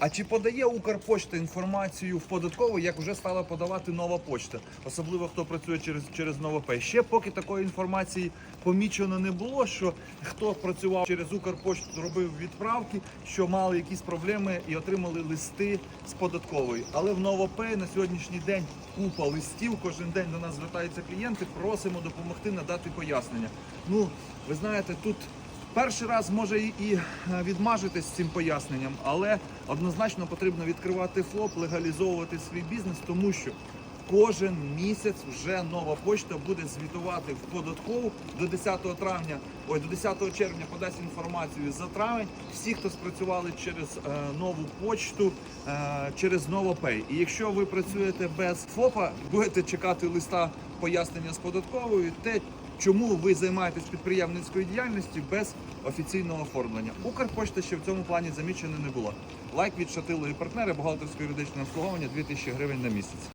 А чи подає Укрпошта інформацію в податкову, як вже стала подавати нова почта, особливо хто працює через через Новопей? Ще поки такої інформації помічено не було, що хто працював через Укрпошту, робив відправки, що мали якісь проблеми і отримали листи з податкової. Але в Новопей на сьогоднішній день купа листів. Кожен день до нас звертаються клієнти, просимо допомогти надати пояснення. Ну, ви знаєте, тут. Перший раз може і, е, відмажитись з цим поясненням, але однозначно потрібно відкривати ФОП, легалізовувати свій бізнес, тому що кожен місяць вже нова почта буде звітувати в податкову до 10 травня, ой, до 10 червня подасть інформацію за травень. Всі, хто спрацювали через е, нову почту, е, через Новопей. І якщо ви працюєте без ФОПа, будете чекати листа пояснення з податковою, те, чому ви займаєтесь підприємницькою діяльністю без офіційного оформлення. Укрпошта ще в цьому плані замічено не було. Лайк від Шатило і партнери бухгалтерсько юридичне обслуговування 2000 гривень на місяць.